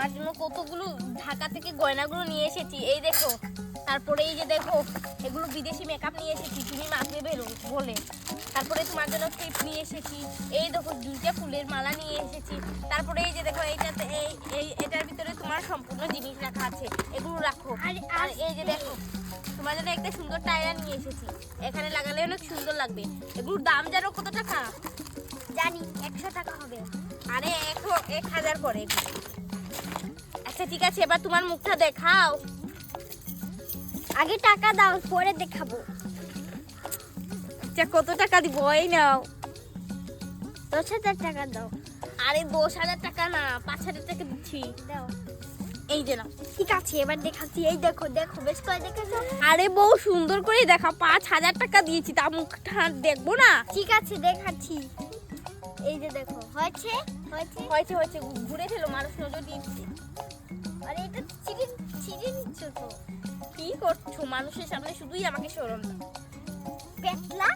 তোমার জন্য কতগুলো ঢাকা থেকে গয়নাগুলো নিয়ে এসেছি। এই দেখো তারপরে এই যে দেখো এগুলো বিদেশি মেকআপ নিয়ে এসেছি তুমি মাখবে বেরো বলে। তারপরে তোমার জন্য ক্লিপ নিয়ে এসেছি। এই দেখো দুইটা ফুলের মালা নিয়ে এসেছি। তারপরে এই যে দেখো এইটাতে এই এই এটার ভিতরে তোমার সম্পূর্ণ জিনিস রাখা আছে এগুলো রাখো। আরে, এই যে দেখো তোমার জন্য একটা সুন্দর টায়রা নিয়ে এসেছি। এখানে লাগালে অনেক সুন্দর লাগবে। এগুলোর দাম জানো কত টাকা? জানি একশো টাকা হবে। আরে এক এক হাজার করে ঠিক আছে, এবার তোমার মুখটা দেখাও। আগে টাকা দাও, পরে দেখাবো। আচ্ছা কত টাকা দিব? এই নাও। দশ হাজার টাকা দাও। আরে, দশ হাজার টাকা না, পাঁচ হাজার টাকা দিচ্ছি। দাও। এই যে ঠিক আছে, এবার দেখাচ্ছি। এই দেখো দেখো, বেশ করে দেখেছ? আরে, বউ, সুন্দর করে দেখা। পাঁচ হাজার টাকা দিয়েছি, তা মুখটা দেখব না? ঠিক আছে, দেখাচ্ছি। এই যে দেখো, হয়েছে? হয়েছে? হয়েছে হয়েছে। ঘুরে ফেলো, মানুষ নজর দিচ্ছে। কি করছ? মানুষের সামনে শুধুই আমাকে সরম পেতলা